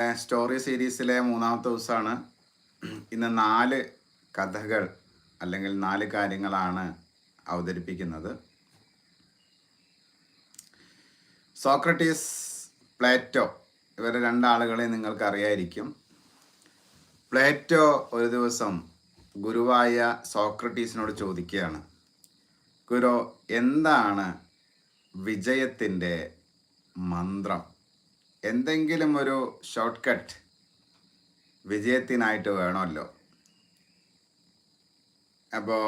Story സീരീസിലെ മൂന്നാമത്തെ ദിവസമാണ് ഇന്ന് നാല് കഥകൾ അല്ലെങ്കിൽ നാല് കാര്യങ്ങളാണ് അവതരിപ്പിക്കുന്നത്. സോക്രട്ടീസ് പ്ലേറ്റോ ഇവരെ രണ്ടാളുകളെ നിങ്ങൾക്ക് അറിയായിരിക്കും പ്ലേറ്റോ ഒരു ദിവസം ഗുരുവായ സോക്രട്ടീസിനോട് ചോദിക്കുകയാണ് ഗുരു എന്താണ് വിജയത്തിന്റെ മന്ത്രം? എന്തെങ്കിലും ഒരു ഷോർട്ട് കട്ട് വിജയത്തിനായിട്ട് വേണമല്ലോ. അപ്പോൾ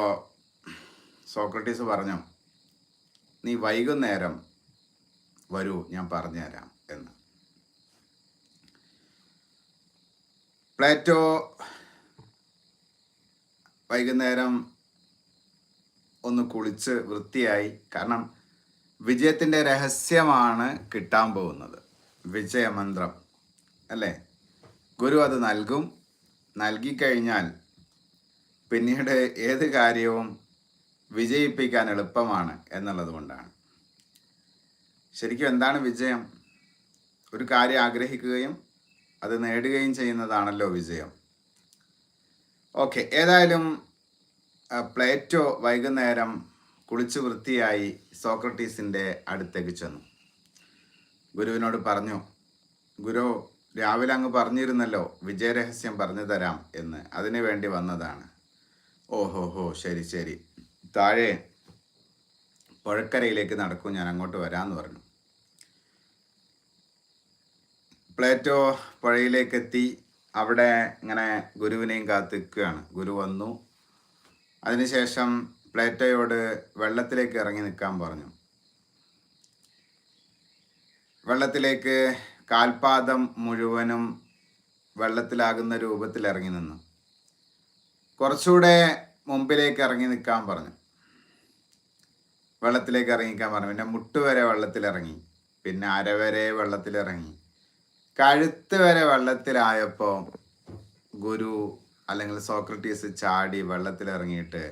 സോക്രട്ടീസ് പറഞ്ഞു നീ വൈകുന്നേരം വരൂ ഞാൻ പറഞ്ഞുതരാം എന്ന്. പ്ലേറ്റോ വൈകുന്നേരം ഒന്ന് കുളിച്ച് വൃത്തിയായി കാരണം വിജയത്തിന്റെ രഹസ്യമാണ് കിട്ടാൻ പോകുന്നത്. വിജയമന്ത്രം അല്ലേ? ഗുരു അത് നൽകും. നൽകിക്കഴിഞ്ഞാൽ പിന്നീട് ഏത് കാര്യവും വിജയിപ്പിക്കാൻ എളുപ്പമാണ് എന്നുള്ളത് കൊണ്ടാണ്. ശരിക്കും എന്താണ് വിജയം? ഒരു കാര്യം ആഗ്രഹിക്കുകയും അത് നേടുകയും ചെയ്യുന്നതാണല്ലോ വിജയം. ഓക്കെ ഏതായാലും പ്ലേറ്റോ വൈകുന്നേരം കുളിച്ചു വൃത്തിയായി സോക്രട്ടീസിന്റെ അടുത്തേക്ക് ചെന്നു. ഗുരുവിനോട് പറഞ്ഞു ഗുരു രാവിലെ അങ്ങ് പറഞ്ഞിരുന്നല്ലോ വിജയരഹസ്യം പറഞ്ഞു തരാം എന്ന്. അതിനു വേണ്ടി വന്നതാണ്. ഓഹോ ഹോ ശരി ശരി. താഴെ പുഴക്കരയിലേക്ക് നടക്കും ഞാൻ അങ്ങോട്ട് വരാമെന്ന് പറഞ്ഞു. പ്ലേറ്റോ പുഴയിലേക്ക് എത്തി അവിടെ ഇങ്ങനെ ഗുരുവിനെയും കാത്തിക്കുകയാണ്. ഗുരു വന്നു. അതിനുശേഷം പ്ലേറ്റോയോട് വെള്ളത്തിലേക്ക് ഇറങ്ങി നിൽക്കാൻ പറഞ്ഞു. വെള്ളത്തിലേക്ക് കാൽപാദം മുഴുവനും വെള്ളത്തിലാകുന്ന രൂപത്തിൽ ഇറങ്ങി നിന്നു. കുറച്ചുകൂടെ മുമ്പിലേക്ക് ഇറങ്ങി നിൽക്കാൻ പറഞ്ഞു. വെള്ളത്തിലേക്ക് ഇറങ്ങിക്കാൻ പറഞ്ഞു. പിന്നെ മുട്ട് വരെ വെള്ളത്തിലിറങ്ങി പിന്നെ അരവരെ വെള്ളത്തിലിറങ്ങി കഴുത്ത് വരെ വെള്ളത്തിലായപ്പോൾ ഗുരു അല്ലെങ്കിൽ സോക്രട്ടീസ് ചാടി വെള്ളത്തിലിറങ്ങിയിട്ട്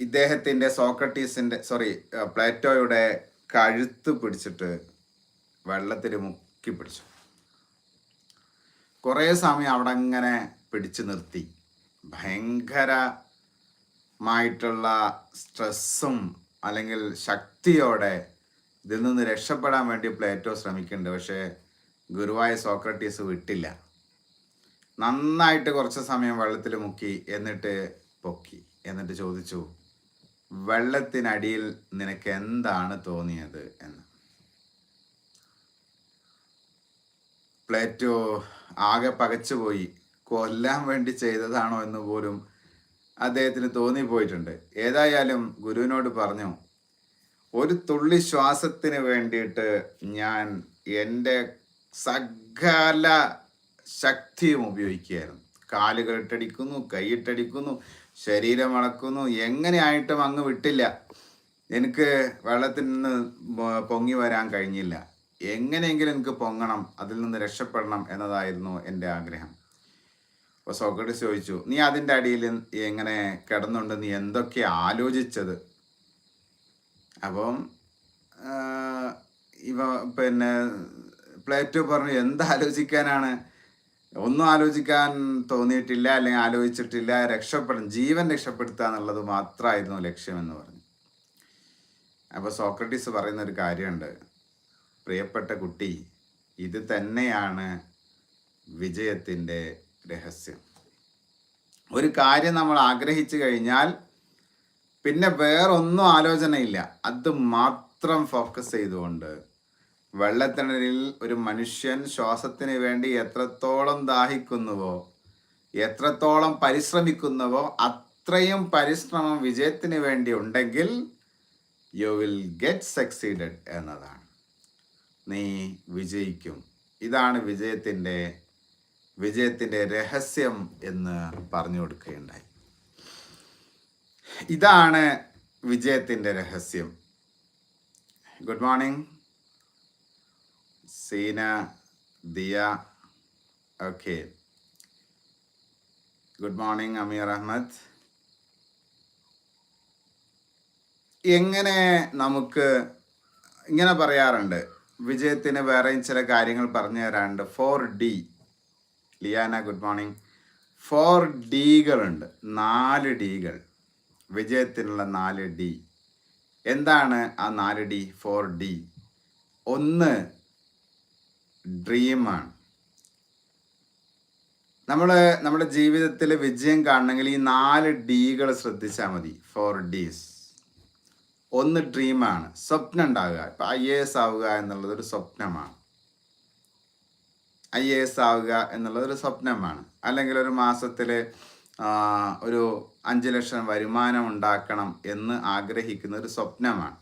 ഇദ്ദേഹത്തിന്റെ സോക്രട്ടീസിന്റെ സോറി പ്ലേറ്റോയുടെ കഴുത്ത് പിടിച്ചിട്ട് വെള്ളത്തിൽ മുക്കി പിടിച്ചു. കുറേ സമയം അവിടെ അങ്ങനെ പിടിച്ചു നിർത്തി. ഭയങ്കരമായിട്ടുള്ള സ്ട്രെസ്സും അല്ലെങ്കിൽ ശക്തിയോടെ ഇതിൽ നിന്ന് രക്ഷപ്പെടാൻ വേണ്ടി പ്ലേറ്റോ ശ്രമിക്കുന്നുണ്ട്. പക്ഷേ ഗുരുവായ സോക്രട്ടീസ് വിട്ടില്ല. നന്നായിട്ട് കുറച്ച് സമയം വെള്ളത്തിൽ മുക്കി എന്നിട്ട് പൊക്കി. എന്നിട്ട് ചോദിച്ചു വെള്ളത്തിനടിയിൽ നിനക്ക് എന്താണ് തോന്നിയത് എന്ന്. പ്ലേറ്റോ ആകെ പകച്ചുപോയി. കൊല്ലാൻ വേണ്ടി ചെയ്തതാണോ എന്ന് പോലും അദ്ദേഹത്തിന് തോന്നിപ്പോയിട്ടുണ്ട്. ഏതായാലും ഗുരുവിനോട് പറഞ്ഞു ഒരു തുള്ളി ശ്വാസത്തിന് വേണ്ടിയിട്ട് ഞാൻ എന്റെ സകല ശക്തിയും ഉപയോഗിക്കുകയായിരുന്നു. കാലുകൾ ഇട്ടടിക്കുന്നു കൈയിട്ടടിക്കുന്നു ശരീരം അളക്കുന്നു എങ്ങനെയായിട്ടും അങ്ങ് വിട്ടില്ല. എനിക്ക് വെള്ളത്തിൽ നിന്ന് പൊങ്ങി വരാൻ കഴിഞ്ഞില്ല. എങ്ങനെയെങ്കിലും എനിക്ക് പൊങ്ങണം അതിൽ നിന്ന് രക്ഷപ്പെടണം എന്നതായിരുന്നു എന്റെ ആഗ്രഹം. അപ്പോൾ സോക്രട്ടീസ് ചോദിച്ചു നീ അതിന്റെ അടിയിൽ എങ്ങനെ കിടന്നുണ്ട്? നീ എന്തൊക്കെ ആലോചിച്ചത്? അപ്പം ഇവ പിന്നെ പ്ലേറ്റോ പറഞ്ഞു എന്താലോചിക്കാനാണ് ഒന്നും ആലോചിക്കാൻ തോന്നിയിട്ടില്ല അല്ലെങ്കിൽ ആലോചിച്ചിട്ടില്ല രക്ഷപ്പെടും ജീവൻ രക്ഷപ്പെടുത്തുക എന്നുള്ളത് മാത്രമായിരുന്നു ലക്ഷ്യമെന്ന് പറഞ്ഞു. അപ്പോൾ സോക്രട്ടീസ് പറയുന്ന ഒരു കാര്യമുണ്ട്. പ്രിയപ്പെട്ട കുട്ടി ഇത് തന്നെയാണ് വിജയത്തിന്റെ രഹസ്യം. ഒരു കാര്യം നമ്മൾ ആഗ്രഹിച്ചു കഴിഞ്ഞാൽ പിന്നെ വേറൊന്നും ആലോചനയില്ല. അത് മാത്രം ഫോക്കസ് ചെയ്തുകൊണ്ട് വെള്ളത്തിനടിയിൽ ഒരു മനുഷ്യൻ ശ്വാസത്തിന് വേണ്ടി എത്രത്തോളം ദാഹിക്കുന്നുവോ എത്രത്തോളം പരിശ്രമിക്കുന്നുവോ അത്രയും പരിശ്രമം വിജയത്തിന് വേണ്ടി ഉണ്ടെങ്കിൽ യു വിൽ ഗെറ്റ് സക്സീഡഡ് എന്നതാണ്. നീ വിജയിക്കും. ഇതാണ് വിജയത്തിന്റെ വിജയത്തിന്റെ രഹസ്യം എന്ന് പറഞ്ഞു കൊടുക്കുകയുണ്ടായി. ഇതാണ് വിജയത്തിന്റെ രഹസ്യം. Good morning Seena Diya okay good morning Ameer Ahmed എങ്ങനെ നമുക്ക് ഇങ്ങനെ പറയാറുണ്ട് വിജയത്തിന് വേറെയും ചില കാര്യങ്ങൾ പറഞ്ഞു തരാറുണ്ട്. Four D Liyana good morning four ഡികളുണ്ട് നാല് ഡികൾ വിജയത്തിനുള്ള നാല് ഡി എന്താണ് ആ നാല് ഡി ഫോർ ഡി ഒന്ന് ഡ്രീമാണ് നമ്മൾ നമ്മുടെ ജീവിതത്തിൽ വിജയം കാണണമെങ്കിൽ ഈ നാല് ഡികൾ ശ്രദ്ധിച്ചാൽ മതി. ഫോർ ഡീസ് ഒന്ന് ഡ്രീമാണ് സ്വപ്നം ഉണ്ടാവുക ഇപ്പം ഐ എ എസ് ആവുക എന്നുള്ളത് ഒരു സ്വപ്നമാണ്. ഐ എ എസ് ആവുക എന്നുള്ളത് ഒരു സ്വപ്നമാണ്. അല്ലെങ്കിൽ ഒരു മാസത്തിൽ ഒരു അഞ്ച് ലക്ഷം വരുമാനം ഉണ്ടാക്കണം എന്ന് ആഗ്രഹിക്കുന്ന ഒരു സ്വപ്നമാണ്.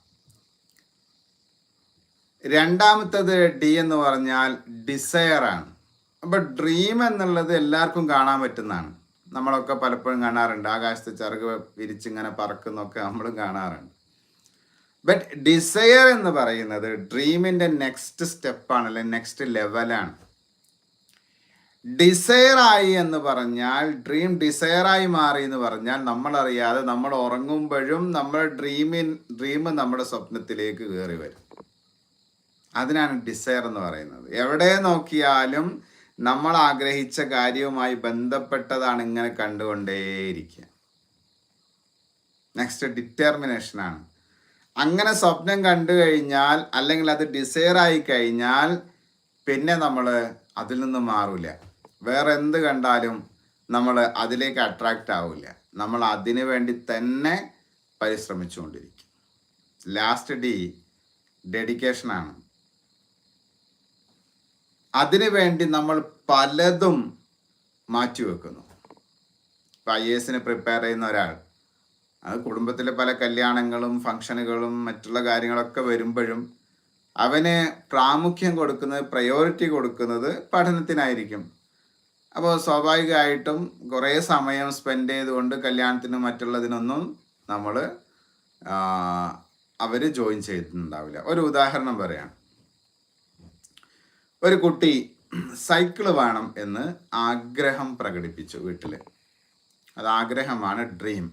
രണ്ടാമത്തത് ഡി എന്ന് പറഞ്ഞാൽ ഡിസയർ ആണ്. അപ്പൊ ഡ്രീം എന്നുള്ളത് എല്ലാവർക്കും കാണാൻ പറ്റുന്നതാണ്. നമ്മളൊക്കെ പലപ്പോഴും കാണാറുണ്ട്. ആകാശത്ത് ചിറക് വിരിച്ചിങ്ങനെ പറക്കുന്നൊക്കെ നമ്മളും കാണാറുണ്ട്. ബട്ട് ഡിസയർ എന്ന് പറയുന്നത് ഡ്രീമിന്റെ നെക്സ്റ്റ് സ്റ്റെപ്പാണ് അല്ലെങ്കിൽ നെക്സ്റ്റ് ലെവലാണ് ഡിസയർ ആയി എന്ന് പറഞ്ഞാൽ ഡ്രീം ഡിസയറായി മാറി എന്ന് പറഞ്ഞാൽ നമ്മൾ അറിയാതെ നമ്മൾ ഉറങ്ങുമ്പോഴും നമ്മൾ ഡ്രീമിൻ ഡ്രീം നമ്മുടെ സ്വപ്നത്തിലേക്ക് കയറി വരും. അതിനാണ് ഡിസയർ എന്ന് പറയുന്നത്. എവിടെ നോക്കിയാലും നമ്മൾ ആഗ്രഹിച്ച കാര്യവുമായി ബന്ധപ്പെട്ടതാണ് ഇങ്ങനെ കണ്ടുകൊണ്ടേയിരിക്കുക. നെക്സ്റ്റ് ഡിറ്റർമിനേഷൻ ആണ്. അങ്ങനെ സ്വപ്നം കണ്ടു കഴിഞ്ഞാൽ അല്ലെങ്കിൽ അത് ഡിസയർ ആയി കഴിഞ്ഞാൽ പിന്നെ നമ്മൾ അതിൽ നിന്ന് മാറൂല. വേറെ എന്ത് കണ്ടാലും നമ്മൾ അതിലേക്ക് അട്രാക്റ്റ് ആവില്ല നമ്മൾ അതിനു വേണ്ടി തന്നെ പരിശ്രമിച്ചുകൊണ്ടിരിക്കും. ലാസ്റ്റ് ഡി ഡെഡിക്കേഷനാണ് അതിനു വേണ്ടി നമ്മൾ പലതും മാറ്റിവെക്കുന്നു ഇപ്പം ഐ എസിന് പ്രിപ്പയർ ചെയ്യുന്ന ഒരാൾ അത് കുടുംബത്തിലെ പല കല്യാണങ്ങളും ഫങ്ഷനുകളും മറ്റുള്ള കാര്യങ്ങളൊക്കെ വരുമ്പോഴും അവന് പ്രാമുഖ്യം കൊടുക്കുന്നത് പ്രയോറിറ്റി കൊടുക്കുന്നത് പഠനത്തിനായിരിക്കും. അപ്പോൾ സ്വാഭാവികമായിട്ടും കുറേ സമയം സ്പെൻഡ് ചെയ്തുകൊണ്ട് കല്യാണത്തിനും മറ്റുള്ളതിനൊന്നും നമ്മൾ അവർ ജോയിൻ ചെയ്തിട്ടുണ്ടാവില്ല. ഒരു ഉദാഹരണം പറയാം. ഒരു കുട്ടി സൈക്കിൾ വേണം എന്ന് ആഗ്രഹം പ്രകടിപ്പിച്ചു വീട്ടിൽ അത് ആഗ്രഹമാണ് ഡ്രീം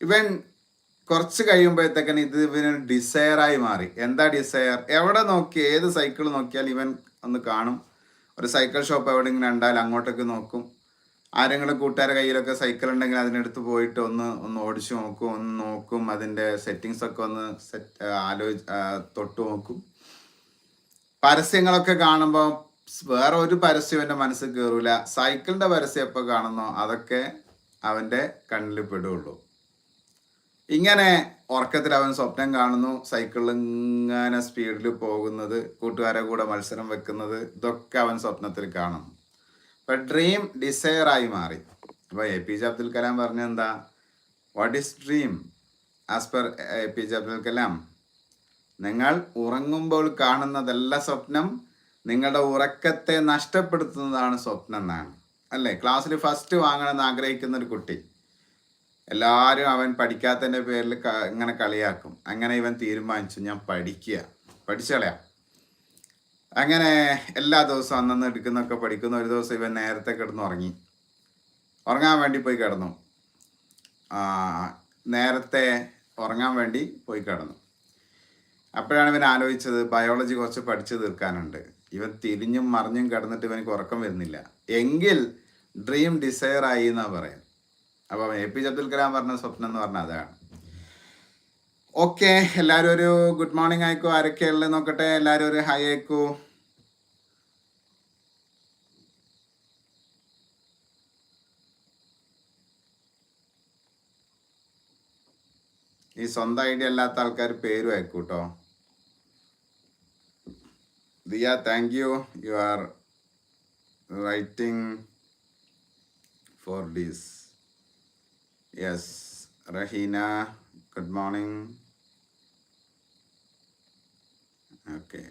ഇവൻ കുറച്ച് കഴിയുമ്പോഴത്തേക്കൻ ഇത് ഇവന് ഡിസയറായി മാറി. എന്താ ഡിസയർ എവിടെ നോക്കി ഏത് സൈക്കിൾ നോക്കിയാൽ ഇവൻ ഒന്ന് കാണും. ഒരു സൈക്കിൾ ഷോപ്പ് എവിടെ ഇങ്ങനെ ഉണ്ടായാൽ അങ്ങോട്ടേക്ക് നോക്കും. ആരെങ്കിലും കൂട്ടുകാരെ കയ്യിലൊക്കെ സൈക്കിൾ ഉണ്ടെങ്കിൽ അതിനടുത്ത് പോയിട്ട് ഒന്ന് ഒന്ന് ഓടിച്ചു നോക്കും ഒന്ന് നോക്കും. അതിന്റെ സെറ്റിങ്സ് ഒക്കെ ഒന്ന് സെറ്റ് ആലോചി തൊട്ട് നോക്കും. പരസ്യങ്ങളൊക്കെ കാണുമ്പോൾ വേറെ ഒരു പരസ്യം എന്റെ മനസ്സിൽ കയറൂല സൈക്കിളിന്റെ പരസ്യം എപ്പോൾ കാണുന്നോ അതൊക്കെ അവന്റെ കണ്ണിൽ പെടുകയുള്ളൂ ഇങ്ങനെ ഉറക്കത്തിൽ അവൻ സ്വപ്നം കാണുന്നു. സൈക്കിളിൽ ഇങ്ങനെ സ്പീഡിൽ പോകുന്നത് കൂട്ടുകാരെ കൂടെ മത്സരം വെക്കുന്നത് ഇതൊക്കെ അവൻ സ്വപ്നത്തിൽ കാണുന്നു അപ്പൊ ഡ്രീം ഡിസയർ ആയി മാറി. അപ്പോൾ A P J Abdul Kalam പറഞ്ഞ എന്താ? What is dream as per A P J Abdul Kalam. നിങ്ങൾ ഉറങ്ങുമ്പോൾ കാണുന്നതല്ല സ്വപ്നം നിങ്ങളുടെ ഉറക്കത്തെ നഷ്ടപ്പെടുത്തുന്നതാണ് സ്വപ്നം എന്നാണ്. അല്ലേ? ക്ലാസ്സിൽ ഫസ്റ്റ് വാങ്ങണമെന്ന് ആഗ്രഹിക്കുന്ന ഒരു കുട്ടി. എല്ലാവരും അവൻ പഠിക്കാത്തതിന്റെ പേരിൽ ഇങ്ങനെ കളിയാക്കും. അങ്ങനെ ഇവൻ തീരുമാനിച്ചു ഞാൻ പഠിക്കുക. പഠിച്ചളയാ അങ്ങനെ എല്ലാ ദിവസവും അന്നന്ന് എടുക്കുന്നൊക്കെ പഠിക്കുന്ന. ഒരു ദിവസം ഇവൻ നേരത്തെ കിടന്ന് ഉറങ്ങി. ഉറങ്ങാൻ വേണ്ടി പോയി കിടന്നു. നേരത്തെ ഉറങ്ങാൻ വേണ്ടി പോയി കിടന്നു. അപ്പോഴാണ് ഇവൻ ആലോചിച്ചത് ബയോളജി കുറച്ച് പഠിച്ചു തീർക്കാനുണ്ട്. ഇവൻ തിരിഞ്ഞും മറിഞ്ഞും കിടന്നിട്ട് ഇവനക്ക് ഉറക്കം വരുന്നില്ല. എങ്കിൽ ഡ്രീം ഡിസയർ ആയി എന്നാണ് പറയാം. അപ്പം എ പി അബ്ദുൽ കലാം പറഞ്ഞ സ്വപ്നം എന്ന് പറഞ്ഞാൽ അതാണ്. ഓക്കെ എല്ലാവരും ഒരു ഗുഡ് മോർണിംഗ് ആയിക്കോ. ആരൊക്കെയുള്ളത് നോക്കട്ടെ. എല്ലാവരും ഒരു ഹൈ ആയിക്കോ. ഈ സ്വന്തം ഐ ഡി അല്ലാത്ത ആൾക്കാർ പേരും അയക്കൂട്ടോ Diya thank you you are writing four Ds yes Raheena good morning okay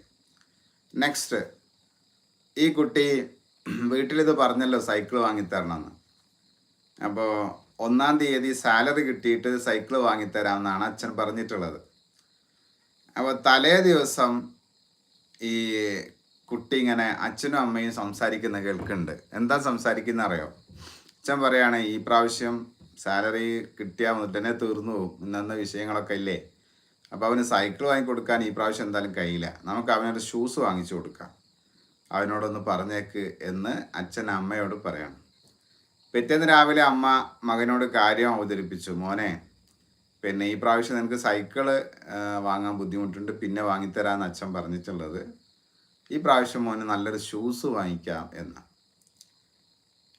next ഈ കുട്ടി വീട്ടിലിത് പറഞ്ഞല്ലോ സൈക്കിൾ വാങ്ങിത്തരണമെന്ന്. അപ്പോൾ ഒന്നാം തീയതി സാലറി കിട്ടിയിട്ട് സൈക്കിൾ വാങ്ങിത്തരാമെന്നാണ് അച്ഛൻ പറഞ്ഞിട്ടുള്ളത്. അപ്പോൾ തലേ ദിവസം ഈ കുട്ടി ഇങ്ങനെ അച്ഛനും അമ്മയും സംസാരിക്കുന്ന കേൾക്കുന്നുണ്ട്. എന്താ സംസാരിക്കുന്ന അറിയോ? അച്ഛൻ പറയാണ് ഈ പ്രാവശ്യം സാലറി കിട്ടിയാൽ മുതനെ തീർന്നു പോകും. ഇന്നന്ന വിഷയങ്ങളൊക്കെ ഇല്ലേ? അപ്പോൾ അവന് സൈക്കിൾ വാങ്ങിക്കൊടുക്കാൻ ഈ പ്രാവശ്യം എന്തായാലും കഴിയില്ല. നമുക്ക് അവനൊരു ഷൂസ് വാങ്ങിച്ചു കൊടുക്കാം. അവനോടൊന്ന് പറഞ്ഞേക്ക് എന്ന് അച്ഛൻ അമ്മയോട് പറയണം. പിറ്റേന്ന് രാവിലെ അമ്മ മകനോട് കാര്യം അവതരിപ്പിച്ചു. മോനെ പിന്നെ ഈ പ്രാവശ്യം നിനക്ക് സൈക്കിൾ വാങ്ങാൻ ബുദ്ധിമുട്ടുണ്ട്. പിന്നെ വാങ്ങിത്തരാമെന്ന് അച്ഛൻ പറഞ്ഞിട്ടുള്ളത്. ഈ പ്രാവശ്യം മോന് നല്ലൊരു ഷൂസ് വാങ്ങിക്കാം എന്ന്.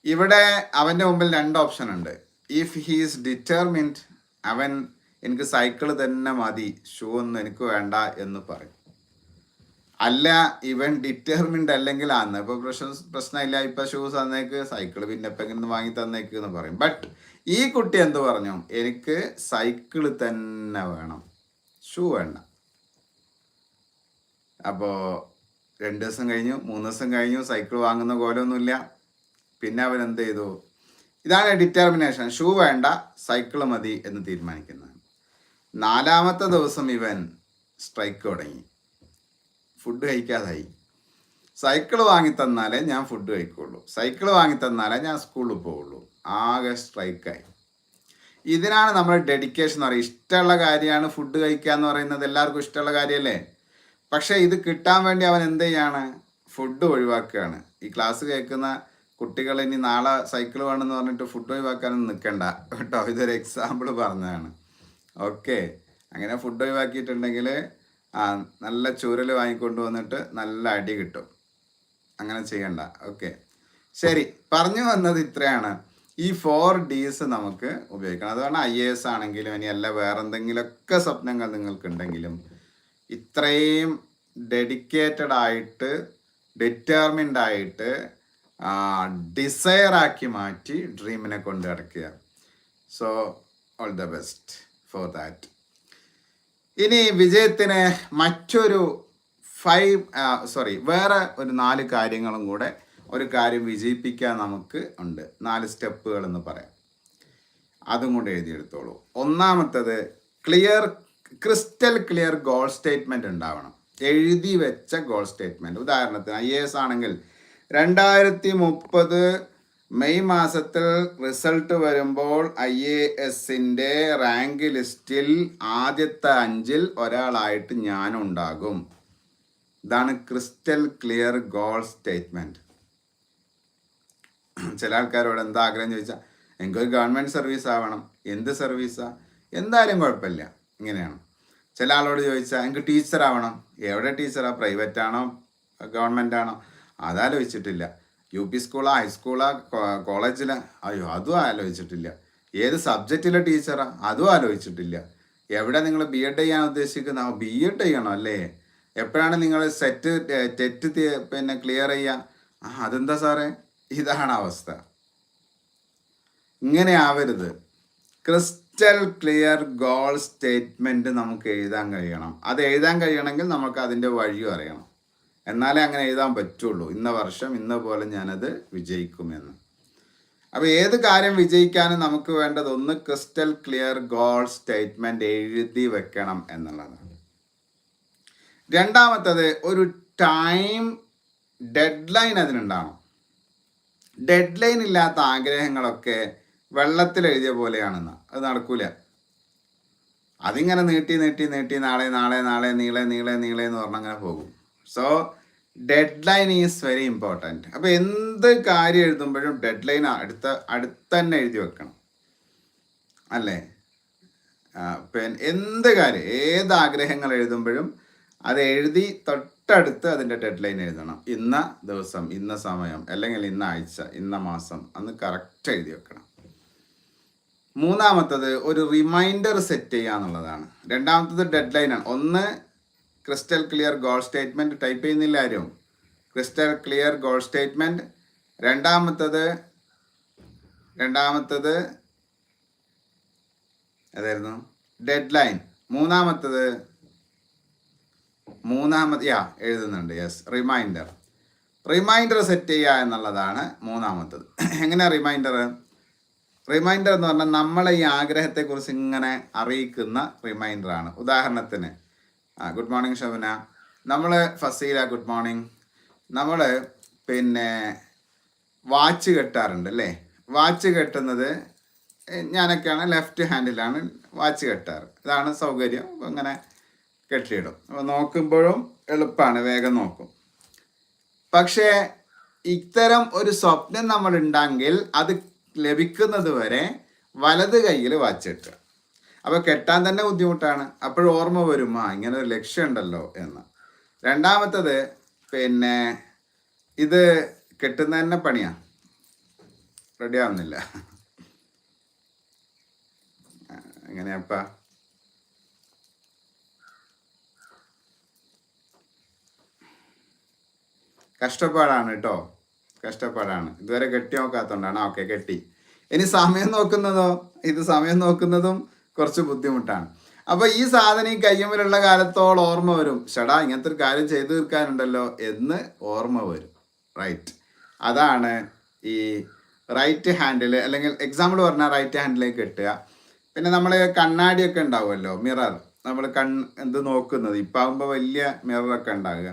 ഇവിടെ അവന്റെ മുമ്പിൽ രണ്ട് ഓപ്ഷൻ ഉണ്ട്. ഇഫ് ഹീസ് ഡിറ്റർമിൻഡ് അവൻ എനിക്ക് സൈക്കിൾ തന്നെ മതി. ഷൂ ഒന്നും എനിക്ക് വേണ്ട എന്ന് പറയും. അല്ല ഇവൻ ഡിറ്റർമിൻഡ് അല്ലെങ്കിൽ അന്ന് ഇപ്പൊ പ്രശ്നം പ്രശ്നമില്ല ഇപ്പൊ ഷൂസ് തന്നേക്ക് സൈക്കിൾ പിന്നെ ഇപ്പൊ ഇങ്ങനെ വാങ്ങി തന്നേക്ക് എന്ന് പറയും. ബട്ട് ഈ കുട്ടി എന്ത് പറഞ്ഞു? എനിക്ക് സൈക്കിൾ തന്നെ വേണം. ഷൂ വേണ്ട. അപ്പോ രണ്ട് ദിവസം കഴിഞ്ഞു മൂന്ന് ദിവസം കഴിഞ്ഞു സൈക്കിൾ വാങ്ങുന്ന കോലമൊന്നുമില്ല. പിന്നെ അവൻ എന്ത് ചെയ്തു? ഇതാണ് ഡിറ്റർമിനേഷൻ ഷൂ വേണ്ട സൈക്കിൾ മതി എന്ന് തീരുമാനിക്കുന്നത്. നാലാമത്തെ ദിവസം ഇവൻ സ്ട്രൈക്ക് തുടങ്ങി. ഫുഡ് കഴിക്കാതായി. സൈക്കിൾ വാങ്ങി തന്നാലേ ഞാൻ ഫുഡ് കഴിക്കുള്ളൂ. സൈക്കിൾ വാങ്ങി തന്നാലേ ഞാൻ സ്കൂളിൽ പോവുള്ളൂ. ആകെ സ്ട്രൈക്കായി. ഇതിനാണ് നമ്മൾ ഡെഡിക്കേഷൻ എന്ന് പറയുക ഇഷ്ടമുള്ള കാര്യമാണ് ഫുഡ് കഴിക്കുക എന്ന് പറയുന്നത് എല്ലാവർക്കും ഇഷ്ടമുള്ള കാര്യമല്ലേ? പക്ഷേ ഇത് കിട്ടാൻ വേണ്ടി അവൻ എന്ത് ചെയ്യാണ്? ഫുഡ് ഒഴിവാക്കുകയാണ്. ഈ ക്ലാസ് കേൾക്കുന്ന കുട്ടികൾ ഇനി നാളെ സൈക്കിൾ വേണമെന്ന് പറഞ്ഞിട്ട് ഫുഡ് ഒഴിവാക്കാനൊന്നും നിൽക്കണ്ട. കേട്ടോ ഇതൊരു എക്സാമ്പിൾ പറഞ്ഞതാണ്. ഓക്കെ അങ്ങനെ ഫുഡ് ഒഴിവാക്കിയിട്ടുണ്ടെങ്കിൽ ആ നല്ല ചൂരൽ വാങ്ങിക്കൊണ്ട് വന്നിട്ട് നല്ല അടി കിട്ടും. അങ്ങനെ ചെയ്യണ്ട. ഓക്കെ. ശരി. പറഞ്ഞു വന്നത് ഇത്രയാണ്. ഈ ഫോർ ഡീസ് നമുക്ക് ഉപയോഗിക്കണം. അതുകൊണ്ട് ഐ എ എസ് ആണെങ്കിലും ഇനി അല്ല വേറെ എന്തെങ്കിലുമൊക്കെ സ്വപ്നങ്ങൾ നിങ്ങൾക്കുണ്ടെങ്കിലും ഇത്രയും ഡെഡിക്കേറ്റഡ് ആയിട്ട് ഡിറ്റർമിൻഡ് ആയിട്ട് ഡിസയർ ആക്കി മാറ്റി ഡ്രീമിനെ കൊണ്ട് നടക്കുക. So all the best for that ഇനി വിജയത്തിന് മറ്റൊരു ഫൈവ് സോറി വേറെ ഒരു നാല് കാര്യങ്ങളും കൂടെ ഒരു കാര്യം വിജയിപ്പിക്കാൻ നമുക്ക് ഉണ്ട്. നാല് സ്റ്റെപ്പുകൾ എന്ന് പറയാം. അതും കൂടെ എഴുതിയെടുത്തോളൂ. ഒന്നാമത്തത് clear crystal clear goal statement ഉണ്ടാവണം. എഴുതി വെച്ച ഗോൾ സ്റ്റേറ്റ്മെന്റ് ഉദാഹരണത്തിന് ഐ എ എസ് ആണെങ്കിൽ രണ്ടായിരത്തി മുപ്പത് മെയ് മാസത്തിൽ റിസൾട്ട് വരുമ്പോൾ ഐ എ എസിന്റെ റാങ്ക് ലിസ്റ്റിൽ ആദ്യത്തെ അഞ്ചിൽ ഒരാളായിട്ട് ഞാനുണ്ടാകും. ഇതാണ് ക്രിസ്റ്റൽ ക്ലിയർ ഗോൾ സ്റ്റേറ്റ്മെന്റ് ചില ആൾക്കാരോട് എന്താ ആഗ്രഹം ചോദിച്ചാൽ എനിക്കൊരു ഗവൺമെന്റ് സർവീസ് ആവണം. എന്ത് സർവീസാ? എന്തായാലും കുഴപ്പമില്ല. ഇങ്ങനെയാണ്. ചില ആളോട് ചോദിച്ചാൽ എനിക്ക് ടീച്ചറാവണം. എവിടെ ടീച്ചറാണ് പ്രൈവറ്റ് ആണോ ഗവൺമെന്റ് ആണോ അതാലോചിച്ചിട്ടില്ല. യു പി സ്കൂളാ ഹൈസ്കൂളാ കോളേജിലാ. അയ്യോ അതും ആലോചിച്ചിട്ടില്ല. ഏത് സബ്ജക്റ്റിലെ ടീച്ചറാ? അതും ആലോചിച്ചിട്ടില്ല. എവിടെ നിങ്ങൾ ബി എഡ് ചെയ്യാൻ ഉദ്ദേശിക്കുന്ന? ബി എഡ് ചെയ്യണം അല്ലേ? എപ്പോഴാണ് നിങ്ങൾ സെറ്റ് ടെറ്റ് പിന്നെ ക്ലിയർ ചെയ്യുക അതെന്താ സാറേ? ഇതാണ് അവസ്ഥ. ഇങ്ങനെ ആവരുത്. ക്രിസ്റ്റൽ ക്ലിയർ ഗോൾ സ്റ്റേറ്റ്മെന്റ് നമുക്ക് എഴുതാൻ കഴിയണം. അത് എഴുതാൻ കഴിയണമെങ്കിൽ നമുക്ക് അതിന്റെ വഴിയും അറിയണം. എന്നാലേ അങ്ങനെ എഴുതാൻ പറ്റുള്ളൂ. ഇന്ന വർഷം ഇന്ന പോലെ ഞാനത് വിജയിക്കുമെന്ന്. അപ്പോൾ ഏത് കാര്യം വിജയിക്കാനും നമുക്ക് വേണ്ടത് ഒന്ന് ക്രിസ്റ്റൽ ക്ലിയർ ഗോൾ സ്റ്റേറ്റ്മെന്റ് എഴുതി വെക്കണം എന്നുള്ളതാണ്. രണ്ടാമത്തത് ഒരു ടൈം ഡെഡ് ലൈൻ അതിനുണ്ടാവണം. ഡെഡ് ലൈൻ ഇല്ലാത്ത ആഗ്രഹങ്ങളൊക്കെ വെള്ളത്തിൽ എഴുതിയ പോലെയാണെന്ന്. അത് നടക്കൂല. അതിങ്ങനെ നീട്ടി നീട്ടി നീട്ടി നാളെ നാളെ നാളെ നീളെ നീളെ നീളെ എന്ന് പറഞ്ഞങ്ങനെ പോകും. So deadline is very important അപ്പോൾ എന്ത് കാര്യം എഴുതുമ്പോഴും ഡെഡ് ലൈൻ അടുത്ത അടുത്ത് തന്നെ എഴുതി വെക്കണം. അല്ലേ? പിന്നെ എന്ത് കാര്യം ഏത് ആഗ്രഹങ്ങൾ എഴുതുമ്പോഴും അത് എഴുതി തൊട്ടടുത്ത് അതിന്റെ ഡെഡ് ലൈൻ എഴുതണം. ഇന്ന ദിവസം ഇന്ന സമയം അല്ലെങ്കിൽ ഇന്ന ആഴ്ച ഇന്ന മാസം അന്ന് കറക്റ്റ് എഴുതി വെക്കണം. മൂന്നാമത്തത് ഒരു റിമൈൻഡർ സെറ്റ് ചെയ്യുക എന്നുള്ളതാണ് രണ്ടാമത്തത് ഡെഡ് ലൈനാണ് ഒന്ന് crystal clear goal statement type ചെയ്യുന്നില്ല ആരും. ക്രിസ്റ്റൽ ക്ലിയർ ഗോൾ സ്റ്റേറ്റ്മെന്റ് രണ്ടാമത്തത് രണ്ടാമത്തത് അതായിരുന്നു ഡെഡ് ലൈൻ മൂന്നാമത്തത് മൂന്നാമത് യാ എഴുതുന്നുണ്ട് യെസ് റിമൈൻഡർ. റിമൈൻഡർ സെറ്റ് ചെയ്യുക എന്നുള്ളതാണ് മൂന്നാമത്തത്. എങ്ങനെ റിമൈൻഡർ? റിമൈൻഡർ എന്ന് പറഞ്ഞാൽ നമ്മളെ ഈ ആഗ്രഹത്തെക്കുറിച്ച് ഇങ്ങനെ അറിയിക്കുന്ന റിമൈൻഡർ ആണ് ഉദാഹരണത്തിന് ആ ഗുഡ് മോർണിംഗ് ഷബന നമ്മൾ ഫസീല ഗുഡ് മോർണിംഗ് നമ്മൾ പിന്നെ വാച്ച് കെട്ടാറുണ്ട് അല്ലേ? വാച്ച് കെട്ടുന്നത് ഞാനൊക്കെയാണ് ലെഫ്റ്റ് ഹാൻഡിലാണ് വാച്ച് കെട്ടാറ്. ഇതാണ് സൗകര്യം. ഇങ്ങനെ കെട്ടിയിടും. അപ്പോൾ നോക്കുമ്പോഴും എളുപ്പമാണ് വേഗം നോക്കും. പക്ഷേ ഇത്തരം ഒരു സ്വപ്നം നമ്മൾ ഉണ്ടെങ്കിൽ അത് ലഭിക്കുന്നത് വരെ വലത് കയ്യിൽ വച്ചിട്ട് അപ്പോൾ കെട്ടാൻ തന്നെ ബുദ്ധിമുട്ടാണ്. അപ്പോഴും ഓർമ്മ വരും ആ ഇങ്ങനെ ഒരു ലക്ഷ്യമുണ്ടല്ലോ എന്ന്. രണ്ടാമത്തത് പിന്നെ ഇത് കെട്ടുന്ന തന്നെ പണിയാ. റെഡി ആവുന്നില്ല. എങ്ങനെയാപ്പാ കഷ്ടപ്പാടാണ് കേട്ടോ കഷ്ടപ്പാടാണ്. ഇതുവരെ കെട്ടി നോക്കാത്തോണ്ടാണ്. ഓക്കെ കെട്ടി. ഇനി സമയം നോക്കുന്നതോ? ഇത് സമയം നോക്കുന്നതും കുറച്ച് ബുദ്ധിമുട്ടാണ്. അപ്പൊ ഈ സാധനം ഈ കയ്യമ്മലുള്ള കാലത്തോളം ഓർമ്മ വരും. ഷടാ ഇങ്ങനത്തെ ഒരു കാര്യം ചെയ്തു തീർക്കാനുണ്ടല്ലോ എന്ന് ഓർമ്മ വരും. റൈറ്റ് അതാണ് ഈ റൈറ്റ് ഹാൻഡിൽ അല്ലെങ്കിൽ എക്സാമ്പിൾ പറഞ്ഞാൽ റൈറ്റ് ഹാൻഡിലേക്ക് കെട്ടുക പിന്നെ നമ്മൾ കണ്ണാടിയൊക്കെ ഉണ്ടാവുമല്ലോ മിറർ നമ്മൾ കൺ എന്ത് നോക്കുന്നത്? ഇപ്പം ആകുമ്പോൾ വലിയ മിററൊക്കെ ഉണ്ടാകുക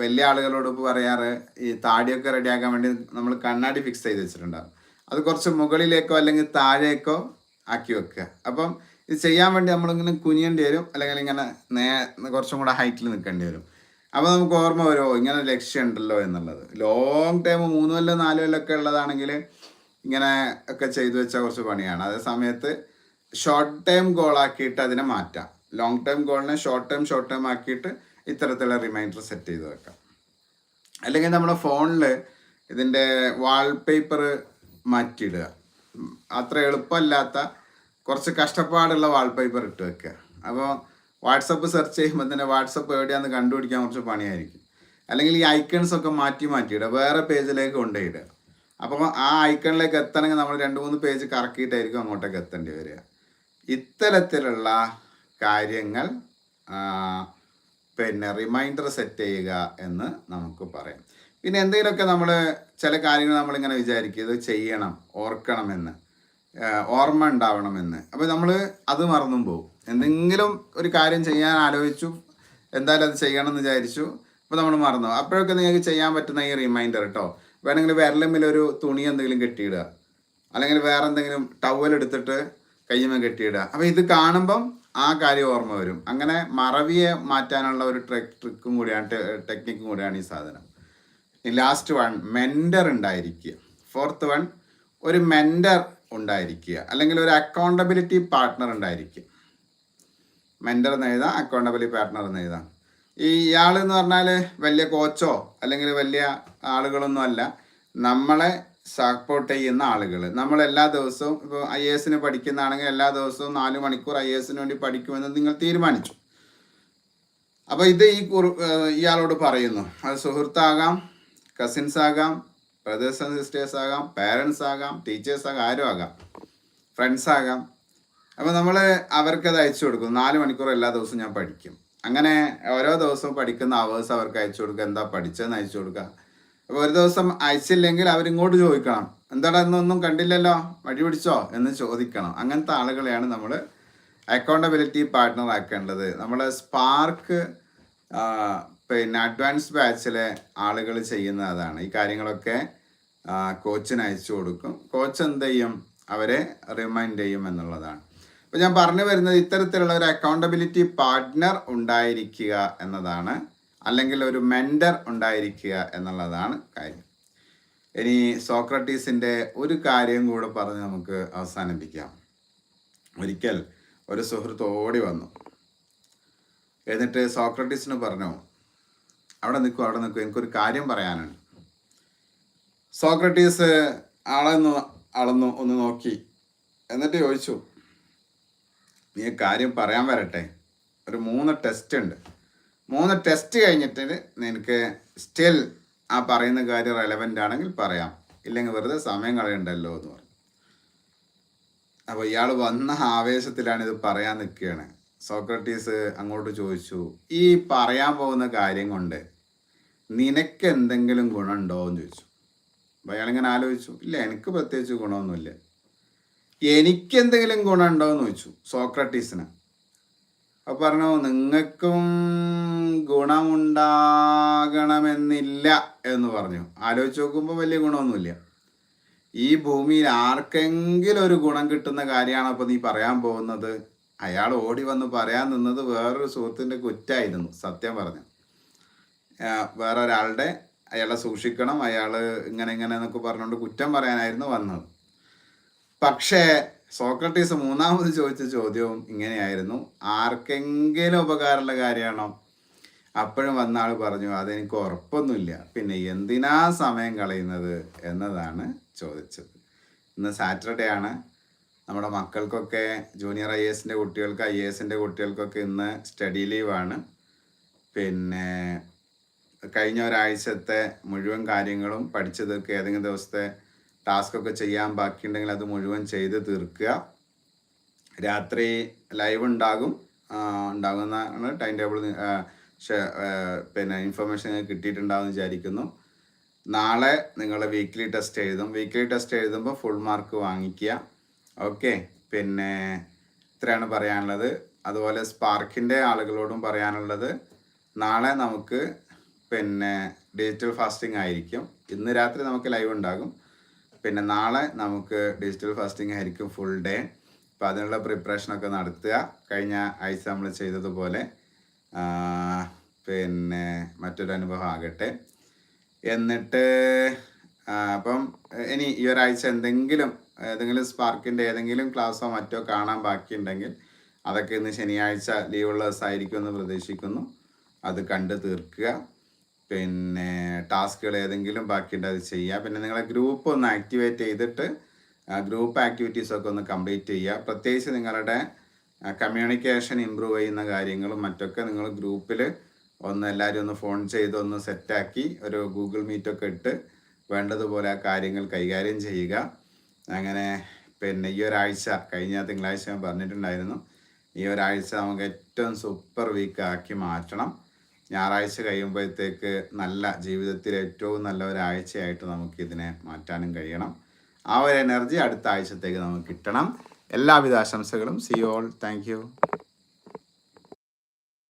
വലിയ ആളുകളോട് ഇപ്പോൾ പറയാറ് ഈ താടിയൊക്കെ റെഡിയാക്കാൻ വേണ്ടി നമ്മൾ കണ്ണാടി ഫിക്സ് ചെയ്ത് വെച്ചിട്ടുണ്ടാകും അത് കുറച്ച് മുകളിലേക്കോ അല്ലെങ്കിൽ താഴേക്കോ ആക്കി വെക്കുക. അപ്പം ഇത് ചെയ്യാൻ വേണ്ടി നമ്മളിങ്ങനെ കുനിയേണ്ടി വരും അല്ലെങ്കിൽ ഇങ്ങനെ നേ കുറച്ചും കൂടെ ഹൈറ്റിൽ നിൽക്കേണ്ടി വരും. അപ്പോൾ നമുക്ക് ഓർമ്മ വരുമോ ഇങ്ങനെ ലക്ഷ്യം ഉണ്ടല്ലോ എന്നുള്ളത്. ലോങ് ടൈം മൂന്ന് കൊല്ലം നാല് കൊല്ലം ഒക്കെ ഉള്ളതാണെങ്കിൽ ഇങ്ങനെ ഒക്കെ ചെയ്തു വെച്ച കുറച്ച് പണിയാണ്. അതേ സമയത്ത് ഷോർട്ട് ടൈം ഗോൾ ആക്കിയിട്ട് അതിനെ മാറ്റാം. ലോങ് ടൈം ഗോളിനെ ഷോർട്ട് ടൈം ഷോർട്ട് ടൈം ആക്കിയിട്ട് ഇത്തരത്തിലുള്ള റിമൈൻഡർ സെറ്റ് ചെയ്ത് വെക്കാം. അല്ലെങ്കിൽ നമ്മുടെ ഫോണിൽ ഇതിന്റെ വാൾപേപ്പർ മാറ്റിയിടുക. അത്ര എളുപ്പമല്ലാത്ത കുറച്ച് കഷ്ടപ്പാടുള്ള വാൾപേപ്പർ ഇട്ട് വെക്കുക. അപ്പോൾ വാട്സപ്പ് സെർച്ച് ചെയ്യുമ്പോൾ തന്നെ വാട്സപ്പ് എവിടെയാണെന്ന് കണ്ടുപിടിക്കാൻ കുറച്ച് പണിയായിരിക്കും. അല്ലെങ്കിൽ ഈ ഐക്കൺസ് ഒക്കെ മാറ്റി മാറ്റിയിടുക വേറെ പേജിലേക്ക് കൊണ്ടുപോയിടുക അപ്പോൾ ആ ഐക്കണിലേക്ക് എത്തണമെങ്കിൽ നമ്മൾ രണ്ട് മൂന്ന് പേജ് കറക്കിയിട്ടായിരിക്കും അങ്ങോട്ടേക്ക് എത്തേണ്ടി വരിക. ഇത്തരത്തിലുള്ള കാര്യങ്ങൾ പിന്നെ റിമൈൻഡർ സെറ്റ് ചെയ്യുക എന്ന് നമുക്ക് പറയാം. പിന്നെ എന്തെങ്കിലുമൊക്കെ നമ്മൾ ചില കാര്യങ്ങൾ നമ്മളിങ്ങനെ വിചാരിക്കുക ഇത് ചെയ്യണം ഓർക്കണമെന്ന് ഓർമ്മ ഉണ്ടാവണമെന്ന്. അപ്പോൾ നമ്മൾ അത് മറന്നും പോകും എന്തെങ്കിലും ഒരു കാര്യം ചെയ്യാൻ ആലോചിച്ചു എന്തായാലും അത് ചെയ്യണം എന്ന് വിചാരിച്ചു അപ്പോൾ നമ്മൾ മറന്നു അപ്പോഴൊക്കെ നിങ്ങൾക്ക് ചെയ്യാൻ പറ്റുന്ന ഈ റിമൈൻഡർ കേട്ടോ വേണമെങ്കിൽ വിരലമ്മിൽ ഒരു തുണി എന്തെങ്കിലും കെട്ടിയിടുക അല്ലെങ്കിൽ വേറെ എന്തെങ്കിലും ടവൽ എടുത്തിട്ട് കയ്യുമ കെട്ടിയിടുക. അപ്പോൾ ഇത് കാണുമ്പം ആ കാര്യം ഓർമ്മ വരും. അങ്ങനെ മറവിയെ മാറ്റാനുള്ള ഒരു ട്രിക് ട്രിക്കും കൂടിയാണ് ടെക്നിക്കും കൂടിയാണ് ഈ സാധനം. ലാസ്റ്റ് വൺ മെന്റർ ഉണ്ടായിരിക്കുക. ഫോർത്ത് വൺ ഒരു മെന്റർ ഉണ്ടായിരിക്കുക. അല്ലെങ്കിൽ ഒരു അക്കൗണ്ടബിലിറ്റി പാർട്ട്ണർ ഉണ്ടായിരിക്കുക. മെന്റർ എന്ന് എഴുതാം അക്കൗണ്ടബിലിറ്റി പാർട്ട്ണർ എന്ന് എഴുതാം. ഈ ഇയാൾ എന്ന് പറഞ്ഞാൽ വലിയ കോച്ചോ അല്ലെങ്കിൽ വലിയ ആളുകളൊന്നും അല്ല. നമ്മളെ സപ്പോർട്ട് ചെയ്യുന്ന ആളുകൾ. നമ്മൾ എല്ലാ ദിവസവും ഇപ്പോൾ ഐ എ എസിന് പഠിക്കുന്നതാണെങ്കിൽ എല്ലാ ദിവസവും നാല് മണിക്കൂർ ഐ എ എസിന് വേണ്ടി പഠിക്കുമെന്ന് നിങ്ങൾ തീരുമാനിച്ചു. അപ്പോൾ ഇത് ഈ ഇയാളോട് പറയുന്നു. അത് സുഹൃത്താകാം കസിൻസ് ആകാം ബ്രദേഴ്സ് ആൻഡ് സിസ്റ്റേഴ്സ് ആകാം പാരൻസ് ആകാം ടീച്ചേഴ്സ് ആകാം ആരും ആകാം. ഫ്രണ്ട്സ് ആകാം. അപ്പോൾ നമ്മൾ അവർക്കത് അയച്ചു കൊടുക്കും. നാല് മണിക്കൂർ എല്ലാ ദിവസവും ഞാൻ പഠിക്കും. അങ്ങനെ ഓരോ ദിവസവും പഠിക്കുന്ന അവേഴ്സ് അവർക്ക് അയച്ചു കൊടുക്കുക. എന്താ പഠിച്ചതെന്ന് അയച്ചു കൊടുക്കുക. അപ്പോൾ ഒരു ദിവസം അയച്ചില്ലെങ്കിൽ അവരിങ്ങോട്ട് ചോദിക്കണം. എന്താടാ ഇന്നൊന്നും കണ്ടില്ലല്ലോ? വഴി പിടിച്ചോ? എന്ന് ചോദിക്കണം. അങ്ങനത്തെ ആളുകളെയാണ് നമ്മൾ അക്കൗണ്ടബിലിറ്റി പാർട്ട്ണർ ആക്കേണ്ടത്. നമ്മുടെ സ്പാർക്ക് പിന്നെ അഡ്വാൻസ് ബാച്ചിലെ ആളുകൾ ചെയ്യുന്ന അതാണ്. ഈ കാര്യങ്ങളൊക്കെ കോച്ചിന് അയച്ചു കൊടുക്കും. കോച്ച് എന്ത് ചെയ്യും? അവരെ റിമൈൻഡ് ചെയ്യും എന്നുള്ളതാണ്. അപ്പോൾ ഞാൻ പറഞ്ഞു വരുന്നത് ഇത്തരത്തിലുള്ള ഒരു അക്കൗണ്ടബിലിറ്റി പാർട്ട്ണർ ഉണ്ടായിരിക്കുക എന്നതാണ്. അല്ലെങ്കിൽ ഒരു മെന്റർ ഉണ്ടായിരിക്കുക എന്നുള്ളതാണ് കാര്യം. ഇനി സോക്രട്ടീസിന്റെ ഒരു കാര്യം കൂടെ പറഞ്ഞ് നമുക്ക് അവസാനിപ്പിക്കാം. ഒരിക്കൽ ഒരു സുഹൃത്ത് ഓടി വന്നു. എന്നിട്ട് സോക്രട്ടീസിന് പറഞ്ഞു അവിടെ നിൽക്കും അവിടെ നിൽക്കും. എനിക്കൊരു കാര്യം പറയാനുണ്ട്. സോക്രട്ടീസ് ആളെന്ന് അളന്നു ഒന്ന് നോക്കി. എന്നിട്ട് ചോദിച്ചു നീ കാര്യം പറയാൻ വരട്ടെ. ഒരു മൂന്ന് ടെസ്റ്റ് ഉണ്ട്. മൂന്ന് ടെസ്റ്റ് കഴിഞ്ഞിട്ട് നിനക്ക് സ്റ്റിൽ ആ പറയുന്ന കാര്യം റെലവന്റ് ആണെങ്കിൽ പറയാം. ഇല്ലെങ്കിൽ വെറുതെ സമയം കളയണ്ടല്ലോ എന്ന് പറഞ്ഞു. അപ്പോൾ ഇയാൾ വന്ന ആവേശത്തിലാണ് ഇത് പറയാൻ നിൽക്കുകയാണ് സോക്രട്ടീസ് അങ്ങോട്ട് ചോദിച്ചു ഈ പറയാൻ പോകുന്ന കാര്യം കൊണ്ട് നിനക്ക് എന്തെങ്കിലും ഗുണമുണ്ടോ? എന്ന് ചോദിച്ചു. അപ്പോൾ അയാളിങ്ങനെ ആലോചിച്ചു ഇല്ല എനിക്ക് പ്രത്യേകിച്ച് ഗുണമൊന്നുമില്ല. എനിക്ക് എന്തെങ്കിലും ഗുണമുണ്ടോ? എന്ന് ചോദിച്ചു സോക്രട്ടീസിന്. അപ്പോൾ പറഞ്ഞു നിങ്ങൾക്കും ഗുണമുണ്ടാകണമെന്നില്ല എന്ന് പറഞ്ഞു. ആലോചിച്ച് നോക്കുമ്പോൾ വലിയ ഗുണമൊന്നുമില്ല. ഈ ഭൂമിയിൽ ആർക്കെങ്കിലും ഒരു ഗുണം കിട്ടുന്ന കാര്യമാണ് അപ്പോൾ നീ പറയാൻ പോകുന്നത്? അയാൾ ഓടി വന്ന് പറയാൻ നിന്നത് വേറൊരു സുഹൃത്തിന്റെ കുറ്റായിരുന്നു സത്യം പറഞ്ഞു വേറെ ഒരാളുടെ അയാളെ സൂക്ഷിക്കണം അയാൾ ഇങ്ങനെ ഇങ്ങനെ എന്നൊക്കെ പറഞ്ഞുകൊണ്ട് കുറ്റം പറയാനായിരുന്നു വന്നത്. പക്ഷേ സോക്രട്ടീസ് മൂന്നാമത് ചോദിച്ച ചോദ്യവും ഇങ്ങനെയായിരുന്നു. ആർക്കെങ്കിലും ഉപകാരമുള്ള കാര്യമാണോ? അപ്പോഴും വന്ന ആൾ പറഞ്ഞു അതെനിക്ക് ഉറപ്പൊന്നുമില്ല. പിന്നെ എന്തിനാ സമയം കളയുന്നത്? എന്നതാണ് ചോദിച്ചത്. ഇന്ന് സാറ്റർഡേ ആണ്. നമ്മുടെ മക്കൾക്കൊക്കെ ജൂനിയർ ഐ എസിന്റെ കുട്ടികൾക്ക് ഐ എസിന്റെ കുട്ടികൾക്കൊക്കെ ഇന്ന് സ്റ്റഡി ലീവാണ് പിന്നെ കഴിഞ്ഞ ഒരാഴ്ചത്തെ മുഴുവൻ കാര്യങ്ങളും പഠിച്ചു തീർക്കുക ഏതെങ്കിലും ദിവസത്തെ ടാസ്ക് ഒക്കെ ചെയ്യാൻ ബാക്കിയുണ്ടെങ്കിൽ അത് മുഴുവൻ ചെയ്ത് തീർക്കുക. രാത്രി ലൈവ് ഉണ്ടാകും. ഉണ്ടാകുന്ന ടൈം ടേബിൾ പിന്നെ ഇൻഫർമേഷൻ കിട്ടിയിട്ടുണ്ടാകുമെന്ന് വിചാരിക്കുന്നു. നാളെ നിങ്ങൾ വീക്ക്ലി ടെസ്റ്റ് എഴുതും. വീക്ക്ലി ടെസ്റ്റ് എഴുതുമ്പോൾ ഫുൾ മാർക്ക് വാങ്ങിക്കുക. ഓക്കെ പിന്നെ ഇത്രയാണ് പറയാനുള്ളത്. അതുപോലെ സ്പാർക്കിന്റെ ആളുകളോടും പറയാനുള്ളത് നാളെ നമുക്ക് പിന്നെ ഡിജിറ്റൽ ഫാസ്റ്റിംഗ് ആയിരിക്കും. ഇന്ന് രാത്രി നമുക്ക് ലൈവ് ഉണ്ടാകും. പിന്നെ നാളെ നമുക്ക് ഡിജിറ്റൽ ഫാസ്റ്റിംഗ് ആയിരിക്കും ഫുൾ ഡേ. അപ്പം അതിനുള്ള പ്രിപ്പറേഷനൊക്കെ നടത്തുക. കഴിഞ്ഞ ആഴ്ച നമ്മൾ ചെയ്തതുപോലെ പിന്നെ മറ്റൊരു അനുഭവം ആകട്ടെ. എന്നിട്ട് അപ്പം ഇനി ഈ ഒരാഴ്ച എന്തെങ്കിലും ഏതെങ്കിലും സ്പാർക്കിന്റെ ഏതെങ്കിലും ക്ലാസ്സോ മറ്റോ കാണാൻ ബാക്കിയുണ്ടെങ്കിൽ അതൊക്കെ ഇന്ന് ശനിയാഴ്ച ലീവുള്ള ദിവസമായിരിക്കും എന്ന് പ്രതീക്ഷിക്കുന്നു. അത് കണ്ട് തീർക്കുക. പിന്നെ ടാസ്കുകൾ ഏതെങ്കിലും ബാക്കിയുണ്ട് അത് ചെയ്യുക. പിന്നെ നിങ്ങളെ ഗ്രൂപ്പ് ഒന്ന് ആക്ടിവേറ്റ് ചെയ്തിട്ട് ഗ്രൂപ്പ് ആക്ടിവിറ്റീസൊക്കെ ഒന്ന് കംപ്ലീറ്റ് ചെയ്യുക. പ്രത്യേകിച്ച് നിങ്ങളുടെ കമ്മ്യൂണിക്കേഷൻ ഇമ്പ്രൂവ് ചെയ്യുന്ന കാര്യങ്ങളും മറ്റൊക്കെ നിങ്ങൾ ഗ്രൂപ്പിൽ ഒന്ന് എല്ലാവരും ഒന്ന് ഫോൺ ചെയ്ത് ഒന്ന് സെറ്റാക്കി ഒരു ഗൂഗിൾ മീറ്റൊക്കെ ഇട്ട് വേണ്ടതുപോലെ ആ കാര്യങ്ങൾ കൈകാര്യം ചെയ്യുക. അങ്ങനെ പിന്നെ ഈ ഒരാഴ്ച കഴിഞ്ഞ തിങ്കളാഴ്ച ഞാൻ പറഞ്ഞിട്ടുണ്ടായിരുന്നു. ഈ ഒരാഴ്ച നമുക്ക് ഏറ്റവും സൂപ്പർ വീക്ക് ആക്കി മാറ്റണം. ഞായറാഴ്ച കഴിയുമ്പോഴത്തേക്ക് നല്ല ജീവിതത്തിൽ ഏറ്റവും നല്ല ഒരാഴ്ചയായിട്ട് നമുക്കിതിനെ മാറ്റാനും കഴിയണം. ആ ഒരു എനർജി അടുത്ത ആഴ്ചത്തേക്ക് നമുക്ക് കിട്ടണം. എല്ലാവിധ ആശംസകളും. C all thank